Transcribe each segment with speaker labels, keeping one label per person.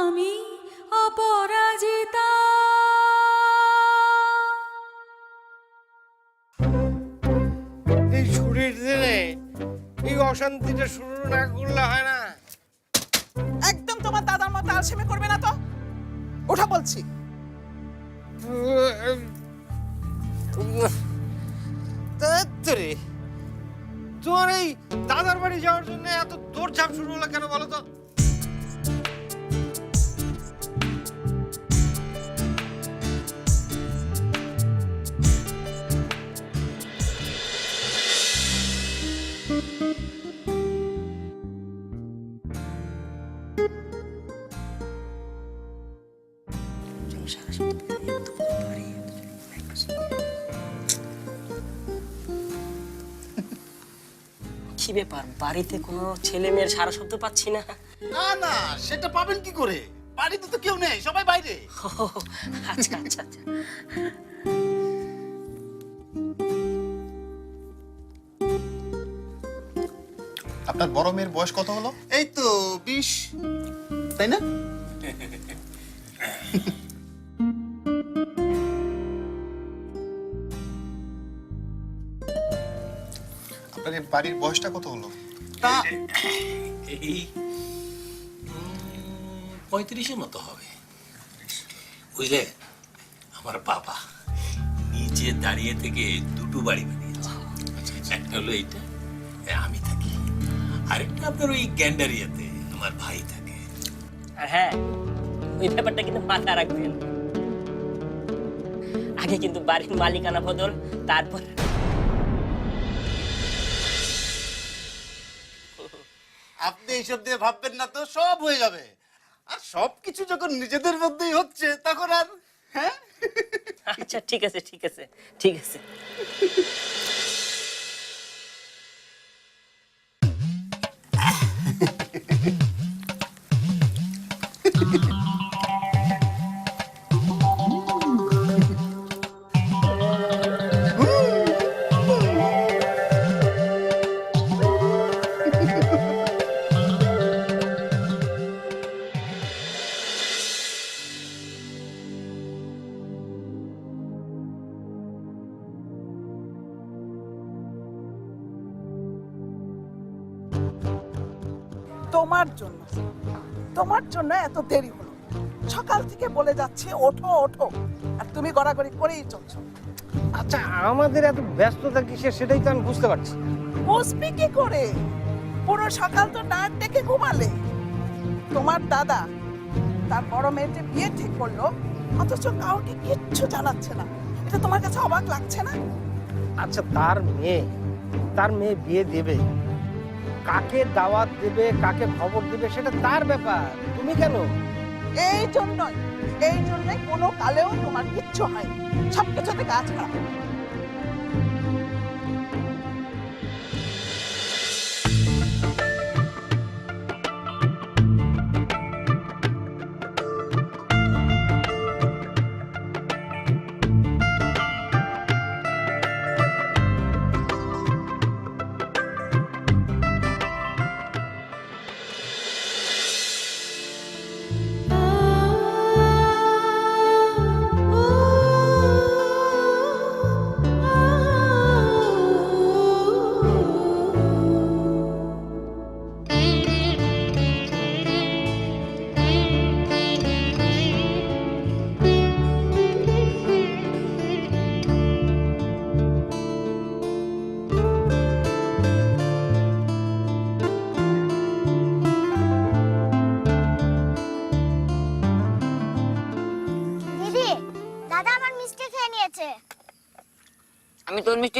Speaker 1: আমি অপরাজিতা।
Speaker 2: এই ছুটির দিনে এই অশান্তিটা শুরু না করলে হয় না।
Speaker 3: একদম তোমার দাদার মতো আলসেমি করবে না তো? ওঠা বলছি।
Speaker 2: তাড়াতাড়ি। তোমার এই দাদার বাড়ি যাওয়ার জন্য এত দৌড়ঝাঁপ শুরু হলো কেন বলো তো?
Speaker 4: কি ব্যাপার? বাড়িতে কোনো ছেলে মেয়ের সারা শব্দ পাচ্ছি না।
Speaker 5: না না সেটা পাবেন কি করে? বাড়িতে তো কেউ নেই সবাই বাইরে।
Speaker 4: ও, আচ্ছা আচ্ছা আচ্ছা।
Speaker 6: আপনার বড় মেয়ের বয়স কত হলো?
Speaker 5: এই তো বিশ তাই না?
Speaker 6: বাড়ির বয়সটা কত হলো?
Speaker 5: তা
Speaker 7: এই পঁয়ত্রিশের মতো হবে। বুঝলে? আমার বাবা নিচে দাঁড়িয়ে থেকে দুটো বাড়ি বানিয়েছে। একটা হলো এইটা আমি থাকি। আরেকটা আপনার ওই গ্যান্ডারিয়াতে আমার ভাই থাকে।
Speaker 4: আর হ্যাঁ ওই ব্যাপারটা কিন্তু মাথা রাখবেন। আগে কিন্তু বাড়ির মালিকানা বদল তারপর
Speaker 5: আপনি এইসব দিয়ে ভাববেন না তো, সব হয়ে যাবে। আর সব কিছু যখন নিজেদের মধ্যেই হচ্ছে, তখন আর হ্যাঁ?
Speaker 4: আচ্ছা ঠিক আছে ঠিক আছে ঠিক আছে।
Speaker 3: জন্য এত দেরি হলো। সকাল থেকে বলে যাচ্ছে ওঠো ওঠো। আর তুমি গড়াগড়ি করেই চলছো।
Speaker 2: আচ্ছা আমাদের এত ব্যস্ততা কিসের সেটাই তো আমি বুঝতে পারছি না।
Speaker 3: বসবি কি করে? পুরো সকাল তো নাক ডেকে ঘুমালে। তোমার দাদা তার বড় মেয়ের যে বিয়ে ঠিক করল অথচ কাউকে কিচ্ছু জানাচ্ছে না। এটা তোমার কাছে অবাক লাগছে না?
Speaker 2: আচ্ছা তার মেয়ে তার মেয়ে বিয়ে দেবে। কাকে দাওয়াত দেবে কাকে খবর দেবে সেটা তার ব্যাপার। তুমি কেন?
Speaker 3: এই জন্যই এই জন্যই কোনো কালেও তোমার কিচ্ছু হয়নি সব কিছুতে কাজ খারাপ।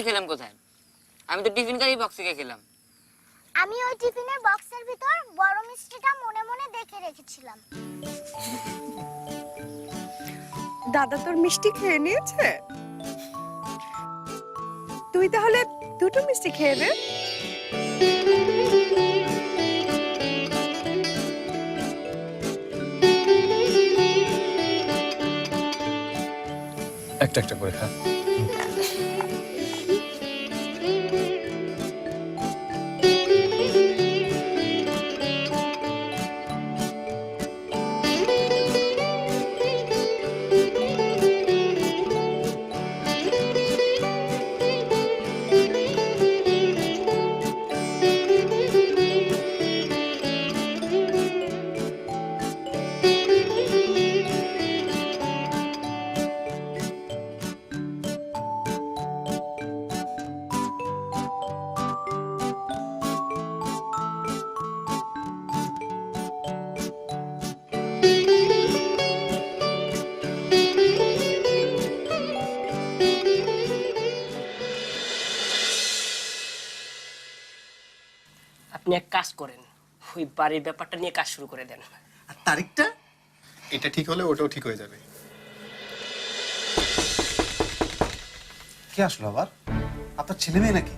Speaker 8: খেলাম কোথায়? আমি তো টিফিন কারি বক্স থেকে খেলাম।
Speaker 9: আমি ওই টিফিনের বক্সের ভিতর বড় মিষ্টিটা মনে মনে দেখে রেখেছিলাম।
Speaker 10: দাদা তোর মিষ্টি খেয়ে নিয়েছে? তুই তাহলে দুটো মিষ্টি খেয়ে নে।
Speaker 11: একটা একটা করে খা।
Speaker 4: করেন। ওই বাড়ির ব্যাপারটা নিয়ে কাজ শুরু করে দেন।
Speaker 5: আর তারিখটা?
Speaker 6: এটা ঠিক হলে ওটাও ঠিক হয়ে যাবে।
Speaker 5: কে আসলো আবার? আপনার ছেলে মেয়ে নাকি?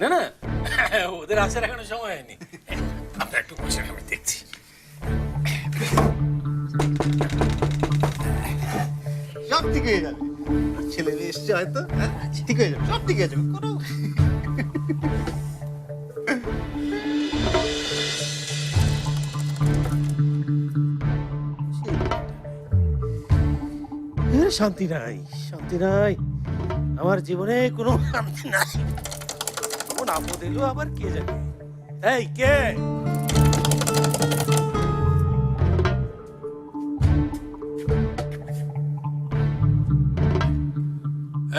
Speaker 7: না না ওদের আসার এখনও সময় হয়নি। আপনার একটু বসে আমি দেখছি।
Speaker 5: সব ঠিক হয়ে যাবে। ছেলে মেয়ে এসছে হয়তো হ্যাঁ? ঠিক হয়ে যাবে সব ঠিক হয়ে যাবে কোনো
Speaker 2: শান্তি নাই শান্তি নাই। আমার জীবনে কোনো শান্তি নাই। কোন আপদ এলো আবার কে জানে? এই কে?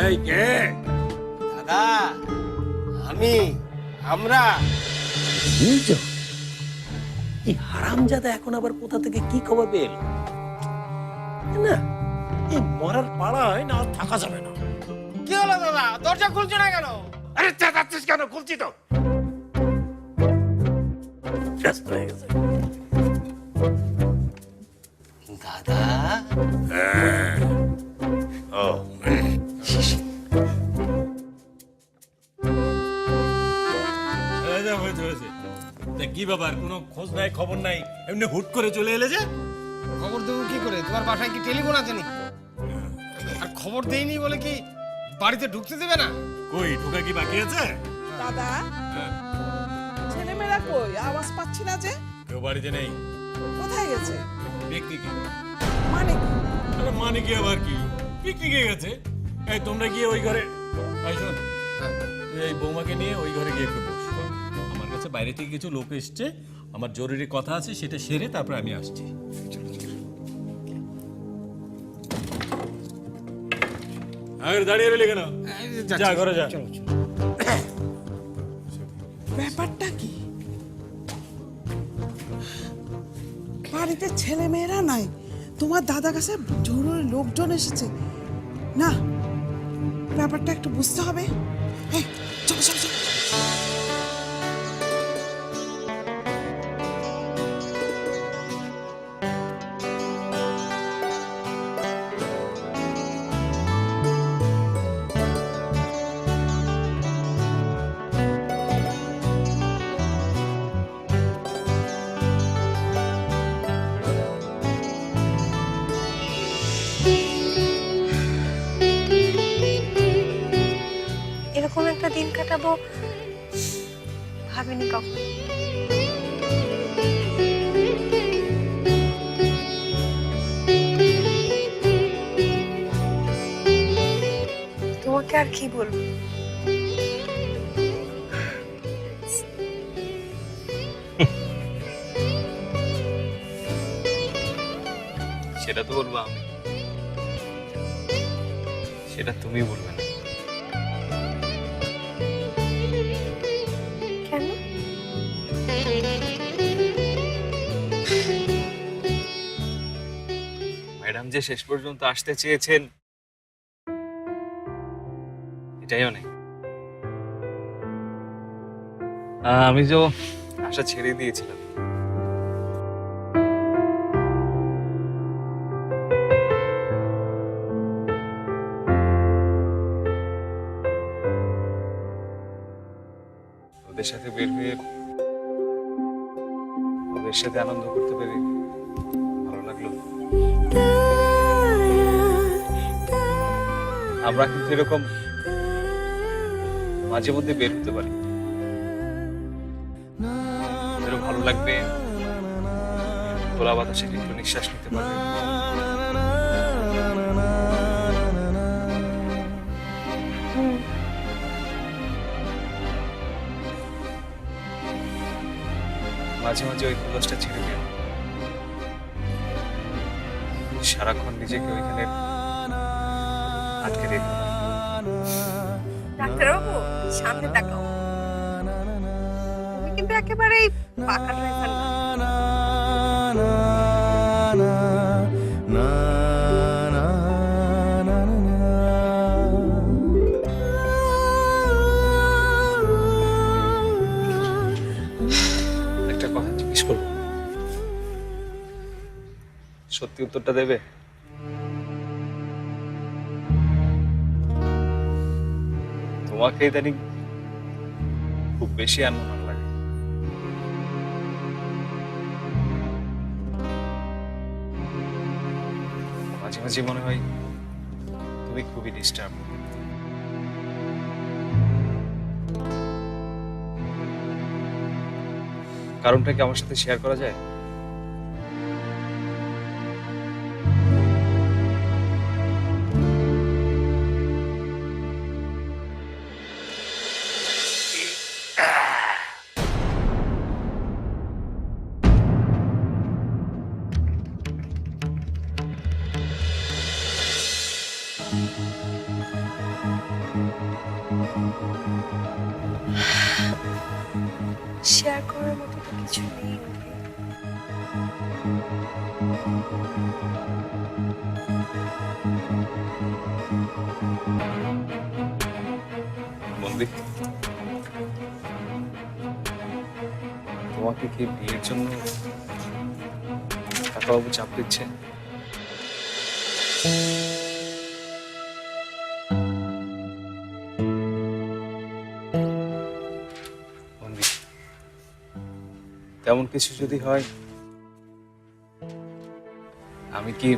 Speaker 7: এই কে?
Speaker 2: দাদা আমি আমরা।
Speaker 7: বুঝছ এই হারামজাদা এখন আবার কোথা থেকে কি খবর পেল? না এই মরার পাড়ায় না আর থাকা যাবে না।
Speaker 2: কি হলো দাদা? দরজা খুলছো না কেন?
Speaker 7: আরে চেঁচাচ্ছিস কেন? খুলছি তো। ব্যস্ত হয়ে গেছে।
Speaker 2: দাদা?
Speaker 7: ও। হয়েছে হয়েছে তা কি ব্যাপার? কোনো খোঁজ নাই খবর নাই? এমনি হুট করে চলে এলে যে?
Speaker 2: খবর দেবো কি করে? তোমার বাসায় কি টেলিফোন আছে নাকি? খবর দেইনি বলে কি বাড়িতে ঢুকতে দেবে না?
Speaker 7: কই ঢোকা কি বাকি আছে?
Speaker 3: দাদা ছেলেমেয়েরা কই? আওয়াজ পাচ্ছি না যে?
Speaker 7: কেউ বাড়িতে নেই।
Speaker 3: কোথায় গেছে?
Speaker 7: পিকনিকে
Speaker 3: মানে কি?
Speaker 7: আরে মানে কি আবার কি? পিকনিকে গেছে? এই তোমরা গিয়ে ওই ঘরে এই শোন। তুই এই বৌমাকে নিয়ে ওই ঘরে গিয়ে একটু বস। আমার কাছে বাইরে থেকে কিছু লোক এসছে। আমার জরুরি কথা আছে সেটা সেরে তারপরে আমি আসছি। দাঁড়িয়ে রইলি কেন? যা ঘরে যা।
Speaker 3: ব্যাপারটা কি? বাড়িতে ছেলে মেয়েরা নাই। তোমার দাদা কাছে জরুরি লোকজন এসেছে। না ব্যাপারটা একটু বুঝতে হবে।
Speaker 10: দিন ভাবিনি কখন। তোমাকে আর কি বলব?
Speaker 11: সেটা তো বলব আমি। সেটা তুমি বলবে না। যে শেষ পর্যন্ত আসতে চেয়েছেন, এটাই অনেক। আমি যে আশা ছেড়ে দিয়েছিলাম। ওদের সাথে বের হয়ে, ওদের সাথে আনন্দ করতে পেরে আমরা কিন্তু এরকম মাঝে মধ্যে বের হতে পারি। ভালো লাগবে। খোলা বাতাসে একটু নিঃশ্বাস নিতে পারবে। মাঝে মাঝে ওই খোলসটা ছেড়ে দিও। সারাক্ষণ নিজেকে ওইখানে আটকে রেখে
Speaker 10: ডাক্তারবাবু সামনে তাকাও। তুমি কিন্তু পাকা
Speaker 11: সত্যি উত্তরটা দেবে? তোমাকে ইদানিং খুব বেশি আনমনা লাগে। মাঝে মাঝে মনে হয় তুমি খুবই ডিস্টার্ব কারণটা কি আমার সাথে শেয়ার করা যায়?
Speaker 10: শেয়ার করার মতো তো কিছু নেই।
Speaker 11: বন্দি তোমাকে কি বিয়ের জন্য কাকাবাবু চাপ দিচ্ছে তেমন কিছু যদি হয়, আমি কি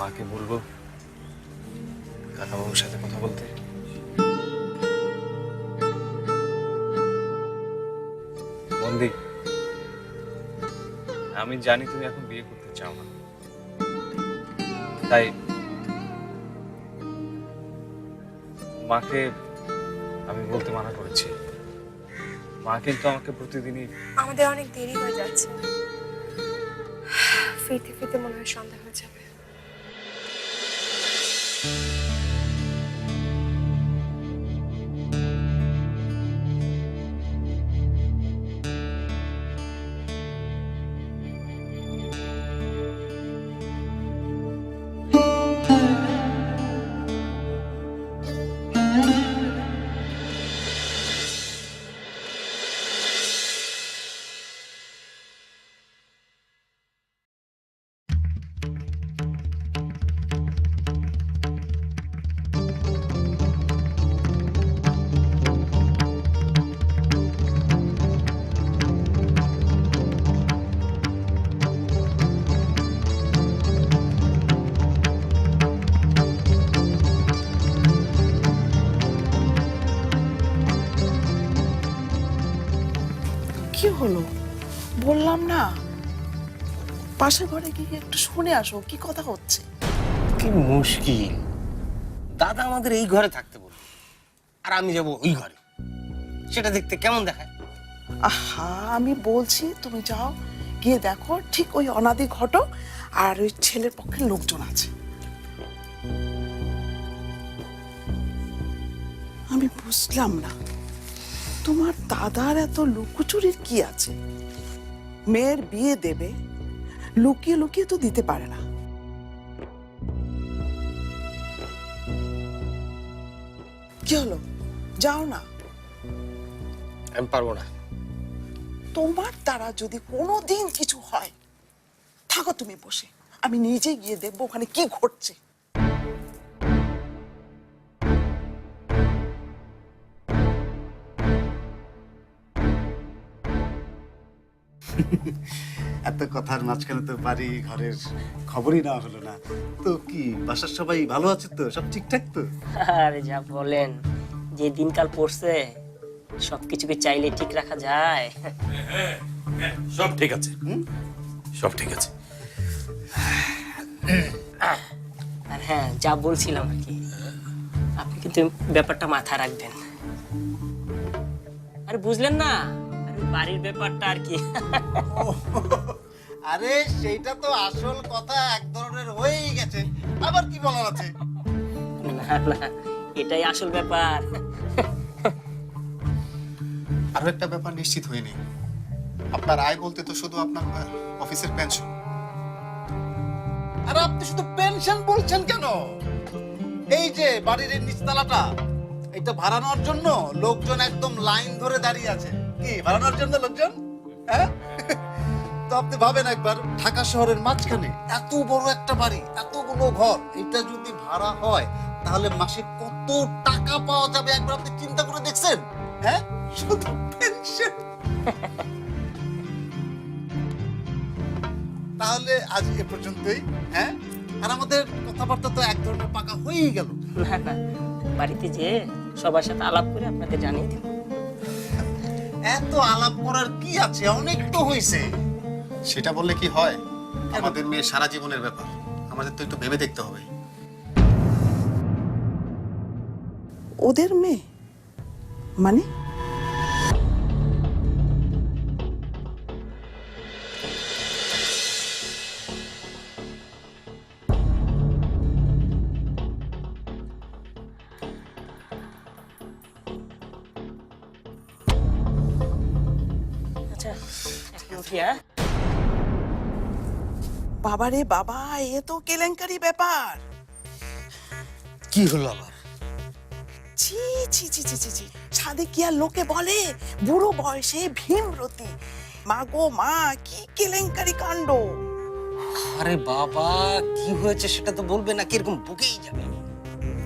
Speaker 11: মাকে বলব? কাকাবাবুর সাথে কথা বলতে? বন্দি, আমি জানি তুমি এখন বিয়ে করতে চাও না। তাই মাকে আমি বলতে মানা করেছি। মা কিন্তু আমাকে প্রতিদিনই
Speaker 10: আমাদের অনেক দেরি হয়ে যাচ্ছে। ফিরতে ফিরতে মনে হয় সন্ধ্যা হয়ে যাবে।
Speaker 3: পাশের ঘরে গিয়ে একটু শুনে আসো কি কথা হচ্ছে?
Speaker 2: কি মুশকিল। দাদা আমাদের এই ঘরে থাকতে বলল আর আমি যাব ওই ঘরে। সেটা দেখতে কেমন দেখায়?
Speaker 3: আহা আমি বলছি তুমি যাও গিয়ে দেখো ঠিক ওই অনাদি ঘটক আর ওই ছেলের পক্ষে লোকজন আছে। আমি বুঝলাম না তোমার দাদার এত লুকোচুরির কি আছে? মেয়ের বিয়ে দেবে লুকিয়ে লুকিয়ে তো দিতে পারে না। কি হলো? যাও না।
Speaker 2: আমি পারব না।
Speaker 3: তোমার দ্বারা যদি কোনোদিন কিছু হয় থাকো তুমি বসে। আমি নিজে গিয়ে দেখব ওখানে কি ঘটছে।
Speaker 5: এত কথার মাঝখানে তো বাড়ি ঘরের খবরই না হলো না। তো কি বাসার সবাই ভালো আছে তো? সব ঠিকঠাক তো?
Speaker 4: আরে যা বলেন যে দিনকাল পড়ছে সবকিছুকে চাইলে ঠিক রাখা যায়।
Speaker 7: সব ঠিক আছে। সব ঠিক আছে।
Speaker 4: আর হ্যাঁ যা বলছিলাম আর কি আপনি কিন্তু ব্যাপারটা মাথায় রাখবেন। আরে বুঝলেন না বাড়ির ব্যাপারটা আর কি।
Speaker 5: আরে সেইটা তো আসল কথা এক ধরনের হয়েই গেছে। আবার কি বলার আছে?
Speaker 4: না না এটাই আসল ব্যাপার।
Speaker 6: আরও একটা ব্যাপার নিশ্চিত হয়নি। আপনার আয় বলতে তো শুধু আপনার অফিসের পেনশন
Speaker 5: আর আপনি শুধু পেনশন বলছেন কেন? এই যে বাড়ির নিচতলাটা এটা ভাড়া নেওয়ার জন্য লোকজন একদম লাইন ধরে দাঁড়িয়ে আছে। কি, ভাড়া নেওয়ার জন্য লোকজন? হ্যাঁ? তো আপনি ভাবেন একবার, ঢাকা শহরের মাঝখানে এত বড় একটা বাড়ি, এতগুলো ঘর এটা যদি ভাড়া হয়, তাহলে মাসে কত টাকা পাওয়া যাবে একবার আপনি চিন্তা করে দেখছেন? হ্যাঁ? তাহলে আজ এ পর্যন্তই হ্যাঁ? আর আমাদের কথাবার্তা তো এক ধরনের পাকা হয়েই গেল।
Speaker 4: না না বাড়িতে যে সবার সাথে আলাপ করে আপনাকে জানিয়ে দিব
Speaker 5: এত আলাপ করার কি আছে? অনেক তো হয়েছে
Speaker 6: সেটা বললে কি হয়? আমাদের মেয়ে সারা জীবনের ব্যাপার। আমাদের তো একটু ভেবে দেখতে হবে।
Speaker 3: ওদের মেয়ে? মানে? বাবারে বাবা এ তো কেলেঙ্কারি ব্যাপার
Speaker 2: কি হলো আবার
Speaker 3: ছি ছি ছি ছি ছি ছি সাদে কি আর লোকে বলে বুড়ো বয়সে ভীমরতি মা গো মা কি কেলেঙ্কারি কাণ্ড
Speaker 2: আরে বাবা কি হয়েছে সেটা তো বলবে না কীরকম বুকেই যাবে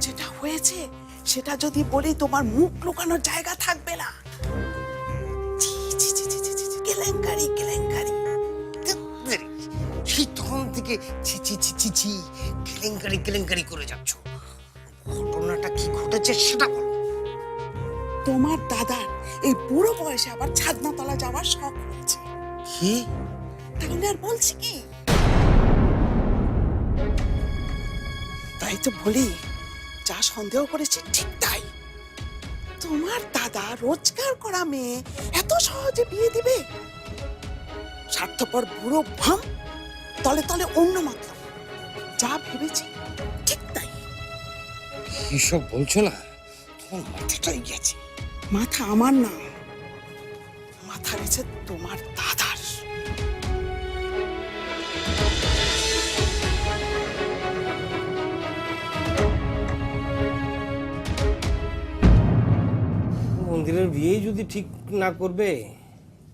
Speaker 3: যেটা হয়েছে সেটা যদি বলি তোমার মুখ লুকানোর জায়গা থাকবে না ছি, ছি, ছি, ছি, ছি, কেলেঙ্কারি কেলেঙ্কারি
Speaker 2: সেই তখন থেকে ছি ছি ছি ছি ছি কেলেঙ্কারি কেলেঙ্কারি করে যাচ্ছ। ঘটনাটা কি ঘটেছে সেটা বলো।
Speaker 3: তোমার দাদার এই বুড়ো বয়সে আবার ছাদনাতলা যাওয়ার শখ হয়েছে
Speaker 2: কি?
Speaker 3: তাহলে আর বলছি কি? তাই তো বলি যা সন্দেহ করেছি ঠিক তাই। তোমার দাদা রোজগার করা মেয়ে এত সহজে বিয়ে দিবে? স্বার্থপর বুড়ো ভাম তলে তলে অন্য মাত্র। যা ভেবেছি ঠিক তাই।
Speaker 2: এসব বলছো না? তোমার মাথাটাই গেছে
Speaker 3: মাথা আমার না। মাথা গেছে তোমার দাদার।
Speaker 2: মন্দিরের বিয়ে যদি ঠিক না করবে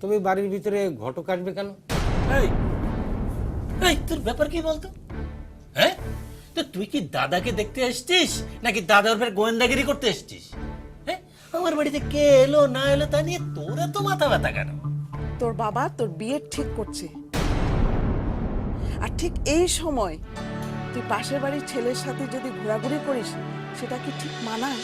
Speaker 2: তবে বাড়ির ভিতরে ঘটক আসবে কেন?
Speaker 7: এই এই, তোর ব্যাপার কি বলতো? হ্যাঁ? তো তুই কি দাদাকে দেখতে এসছিস, নাকি দাদার ফের গোয়েন্দাগিরি করতে এসছিস? হ্যাঁ? আমার বাড়িতে কে এলো, না এলো, তা নিয়ে তোর এত মাথা ব্যথা কেন?
Speaker 3: তোর বাবা তোর বিয়ে ঠিক করছে। আর ঠিক এই সময় তুই পাশের বাড়ির ছেলের সাথে যদি ঘোরাঘুরি করিস, সেটা কি ঠিক মানায়?